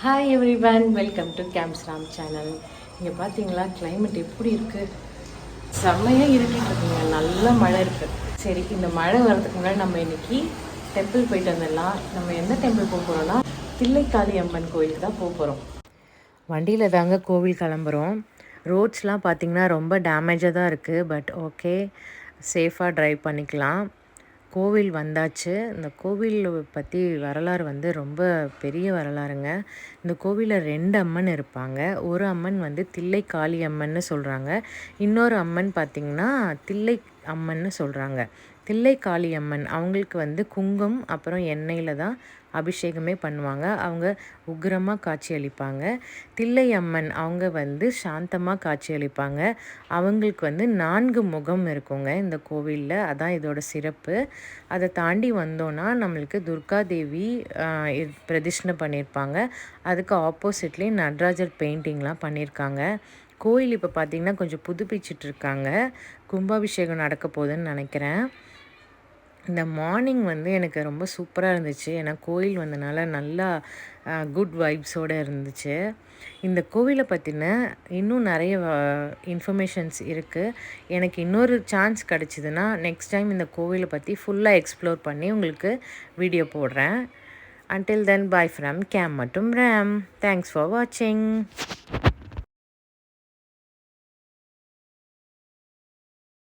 Hi everyone welcome to games Ram channel இங்கே பார்த்தீங்களா climate எப்படி இருக்குது செம்மையாக இருட்டிட்டு இருக்குங்க நல்ல மழை இருக்குது சரி இந்த மழை வர்றதுக்கு முன்னாடி நம்ம இன்னைக்கு டெம்பிள் போயிட்டு வந்துடலாம். நம்ம எந்த டெம்பிள் போக போகிறோம்னா தில்லைக்காளி அம்மன் கோயிலுக்கு தான் போக போகிறோம் வண்டியில் தாங்க கோவில் கிளம்புறோம். ரோட்ஸ்லாம் பார்த்திங்கன்னா ரொம்ப டேமேஜாக தான் இருக்குது பட் ஓகே சேஃபாக ட்ரைவ் பண்ணிக்கலாம். கோவில் வந்தாச்சு. இந்த கோவில் பற்றி வரலாறு வந்து ரொம்ப பெரிய வரலாறுங்க. இந்த கோவிலில் ரெண்டு அம்மன் இருப்பாங்க. ஒரு அம்மன் வந்து தில்லை காளி அம்மன்னு சொல்கிறாங்க இன்னொரு அம்மன் பார்த்திங்கன்னா தில்லை அம்மன்னு சொல்கிறாங்க தில்லை அவங்களுக்கு வந்து குங்கும் அப்புறம் எண்ணெயில் தான் அபிஷேகமே பண்ணுவாங்க. அவங்க உக்கிரமாக காட்சி அளிப்பாங்க. தில்லை அம்மன் அவங்க வந்து சாந்தமாக காட்சி அளிப்பாங்க. அவங்களுக்கு வந்து நான்கு முகம் இருக்குங்க இந்த கோவிலில். அதான் இதோட சிறப்பு. அதை தாண்டி வந்தோன்னா நம்மளுக்கு துர்கா தேவி ஆஹ், பிரதிஷ்டை பண்ணியிருப்பாங்க. அதுக்கு ஆப்போசிட்லேயே நடராஜர் பெயிண்டிங்லாம் பண்ணியிருக்காங்க. கோயில் இப்போ பார்த்திங்கன்னா கொஞ்சம் புதுப்பிச்சிட்ருக்காங்க கும்பாபிஷேகம் நடக்க போகுதுன்னு நினைக்கிறேன். இந்த மார்னிங் வந்து எனக்கு ரொம்ப சூப்பராக இருந்துச்சு. ஏன்னா கோயில் வந்தனால நல்லா குட் வைப்ஸோடு இருந்துச்சு. இந்த கோவிலை பற்றின இன்னும் நிறைய இன்ஃபர்மேஷன்ஸ் இருக்குது எனக்கு இன்னொரு சான்ஸ் கிடச்சிதுன்னா நெக்ஸ்ட் டைம் இந்த கோவிலை பற்றி ஃபுல்லாக எக்ஸ்ப்ளோர் பண்ணி உங்களுக்கு வீடியோ போடுறேன். Until then bye from game மட்டும் ரேம் தேங்க்ஸ் ஃபார் வாட்சிங்